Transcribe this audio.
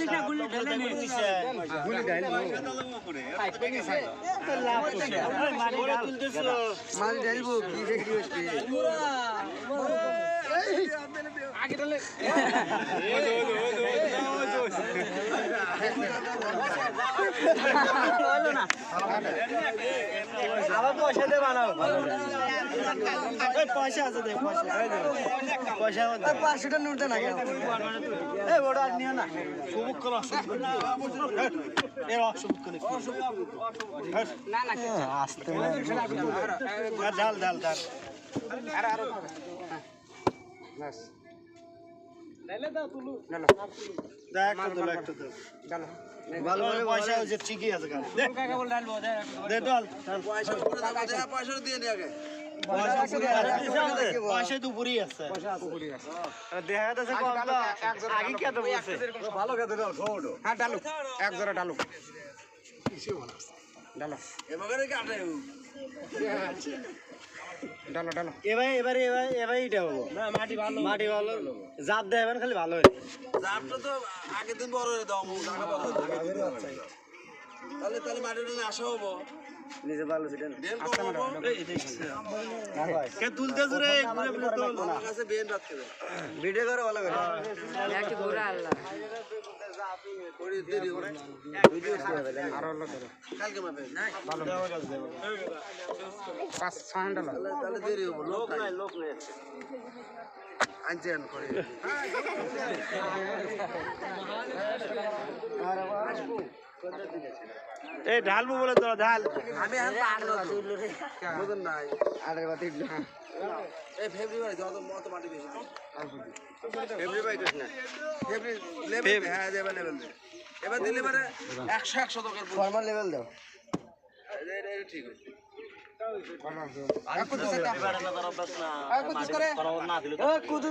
দিকে গুলি ঢেলে নিছে গুলি আবার পয়সা দিয়ে বানাও এই পয়সা আছে দেখ পয়সা। পয়সা পাঁচশোটা নোট দেন আগে এই ওটা আর নিও না। সবুক করে অসুখ করে এর অসুখ করে আসতে ডাল ডাল ডাল দেখ একটা তোলো, একটা তোলো। ভালো ভালো পয়সা হয়েছে ঠিকই আছে গান দে দে ডাল ডাল। পয়সা পুরি আছে। পয়সা তো পুরি আছে আর দেখা যাচ্ছে কম তো, আগে কে তো বলছে হ্যাঁ এটা হব মাটি ভালো মাটি ভালো। জাপ দেয় এবার খালি ভালো হয় ঢালবো বলে ছিলেন ঢাল। আমি জুড়ে ঘুরে ঘুরে তোল ভিডিও করে ভালো করে আরও এই ধরো পাঁচ ছয় ডালো লোক নাই লোক নাই এই ঢালবো বলে তো লেভেল আটের কথা ইডলি হ্যাঁ এবার দিলে মানে একশো একশো দরকার ফর্মাল লেভেল দাও। ঠিক আছে। কুতু